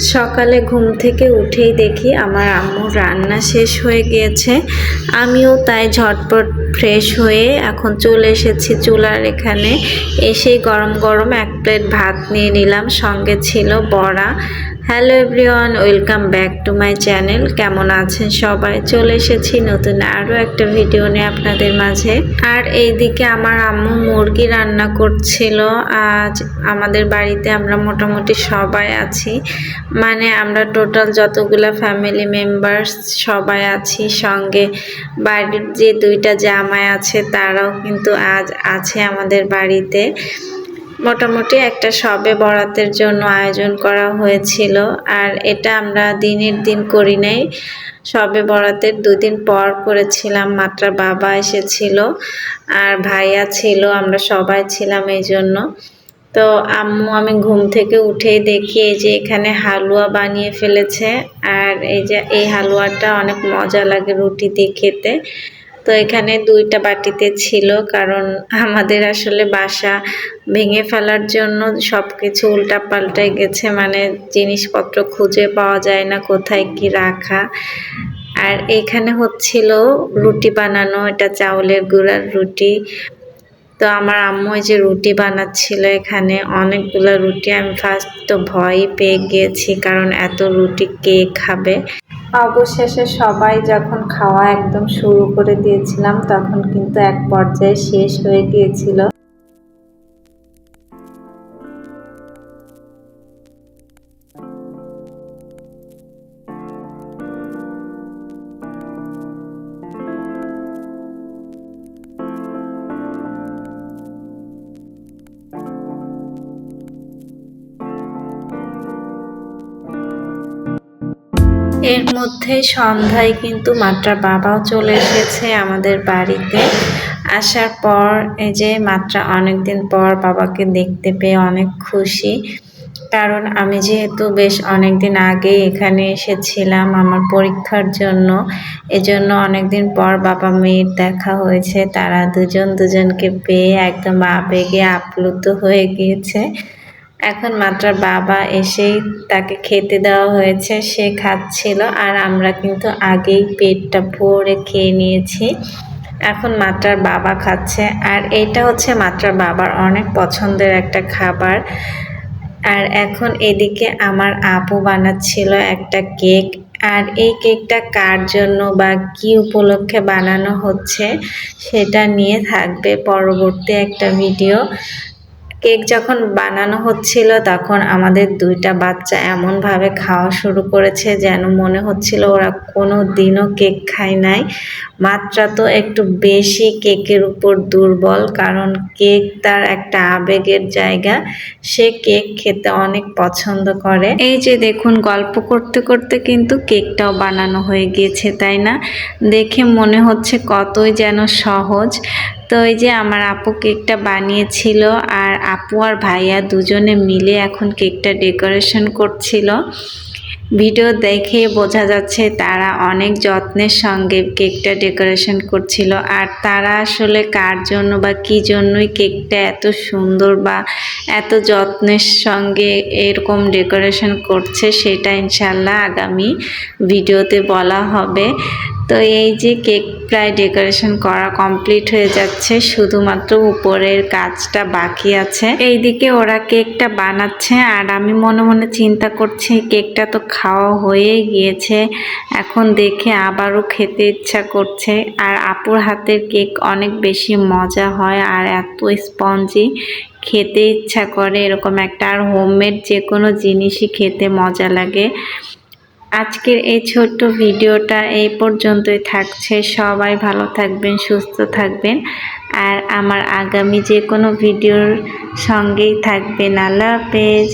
সকালে ঘুম থেকে উঠেই দেখি আমার আম্মুর রান্না শেষ হয়ে গিয়েছে। আমিও তাই ঝটপট ফ্রেশ হয়ে এখন চলে এসেছি চুলার এখানে। এসে গরম গরম এক প্লেট ভাত নিয়ে নিলাম। সঙ্গে ছিল বড়া। Hello everyone, welcome back to my channel. কেমন আছেন সবাই? চলে এসেছি নতুন আরও একটা ভিডিও নিয়ে আপনাদের মাঝে। আর এইদিকে আমার আম্মু মুরগি রান্না করছিল। আজ আমাদের বাড়িতে আমরা মোটামুটি সবাই আছি। মানে আমরা টোটাল যতগুলা ফ্যামিলি মেম্বার্স সবাই আছি। সঙ্গে বাড়ির যে দুইটা জামাই আছে, তারাও কিন্তু আজ আছে আমাদের বাড়িতে। মোটামুটি একটা সবে বরাতের জন্য আয়োজন করা হয়েছিল। আর এটা আমরা দিনের দিন করি নাই। সবে বরাতের দুদিন পর করেছিলাম, মাত্র বাবা এসেছিল আর ভাইয়া ছিল, আমরা সবাই ছিলাম এই জন্য। তো আম্মু, আমি ঘুম থেকে উঠেই দেখি এই যে এখানে হালুয়া বানিয়ে ফেলেছে। আর এই যে, এই হালুয়াটা অনেক মজা লাগে রুটি দিয়ে খেতে। তো এখানে দুইটা বাটিতে ছিল, কারণ আমাদের আসলে বাসা ভেঙে ফেলার জন্য সব কিছু উল্টা উল্টাপাল্টায় গেছে মানে জিনিসপত্র খুঁজে পাওয়া যায় না কোথায় কি রাখা। আর এখানে হচ্ছিল রুটি বানানো, এটা চাউলের গুঁড়ার রুটি। তো আমার আম্মু যে রুটি বানাচ্ছিল এখানে, অনেকগুলো রুটি। আমি ফার্স্ট তো ভয় পেয়ে গিয়েছি, কারণ এত রুটি কে খাবে? অবশেষে সবাই যখন খাওয়া একদম শুরু করে দিয়েছিলাম, তখন কিন্তু এক পর্যায়ে শেষ হয়ে গিয়েছিল। এর মধ্যে সন্ধ্যায় কিন্তু মাত্রা বাবাও চলে এসেছে আমাদের বাড়িতে। আসার পর এই যে মাত্রা অনেকদিন পর বাবাকে দেখতে পেয়ে অনেক খুশি। কারণ আমি যেহেতু বেশ অনেক দিন আগে এখানে এসেছিলাম আমার পরীক্ষার জন্য। এজন্য অনেকদিন পর বাবা মেয়ের দেখা হয়েছে। তারা দুজন দুজনকে পেয়ে একদম আবেগে আপ্লুত হয়ে গিয়েছে। এখন মাত্র বাবা এসেই তাকে খেতে দেওয়া হয়েছে, সে খাচ্ছিল আর আমরা কিন্তু আগেই পেটটা ভরে খেয়ে নিয়েছি। এখন মাত্রার বাবা খাচ্ছে আর এটা হচ্ছে মাত্রার বাবার অনেক পছন্দের একটা খাবার। আর এখন এদিকে আমার আপু বানাচ্ছিল একটা কেক আর এই কেকটা কার জন্য বা কি উপলক্ষে বানানো হচ্ছে সেটা নিয়ে থাকবে পরবর্তী একটা ভিডিও। কেক যখন বানানো হচ্ছিল, তখন আমাদের দুইটা বাচ্চা এমনভাবে খাওয়া শুরু করেছে যেন মনে হচ্ছিল ওরা কোনো দিনও কেক খায় নাই। মাত্রা তো একটু বেশি কেকের উপর দুর্বল, কারণ কেক তার একটা আবেগের জায়গা। সে কেক খেতে অনেক পছন্দ করে। এই যে দেখুন, গল্প করতে করতে কিন্তু কেকটাও বানানো হয়ে গিয়েছে, তাই না? দেখে মনে হচ্ছে কতই যেন সহজ। তো এই যে আমার আপু কেকটা বানিয়েছিল আর আপু আর ভাইয়া দুজনে মিলে এখন কেকটা ডেকোরেশন করছিল। ভিডিও দেখে বোঝা যাচ্ছে তারা অনেক যত্নের সঙ্গে কেকটা ডেকোরেশন করছিল। আর তারা আসলে কার জন্য বা কি জন্যই কেকটা এত সুন্দর বা এত যত্নের সঙ্গে এরকম ডেকোরেশন করছে সেটা ইনশাল্লাহ আগামী ভিডিওতে বলা হবে। তো এই যে কেক প্রায় ডেকোরেশন করা কমপ্লিট হয়ে যাচ্ছে, শুধুমাত্র উপরের কাজটা বাকি আছে। এইদিকে ওরা কেকটা বানাচ্ছে, আর আমি মনে মনে চিন্তা করছি, কেকটা তো খাওয়া হয়ে গিয়েছে। এখন দেখে আবারও খেতে ইচ্ছা করছে। আর আপুর হাতের কেক অনেক বেশি মজা হয়, আর এত স্পঞ্জি। খেতে ইচ্ছা করে এরকম একটা, আর হোমমেড যে কোনো জিনিসই খেতে মজা লাগে। আজকের এই ছোট্ট ভিডিওটা এই পর্যন্তই থাকছে। সবাই ভালো থাকবেন, সুস্থ থাকবেন। আর আমার আগামী যে কোনো ভিডিওর সঙ্গেই থাকবেন। আল্লাহ হাফেজ।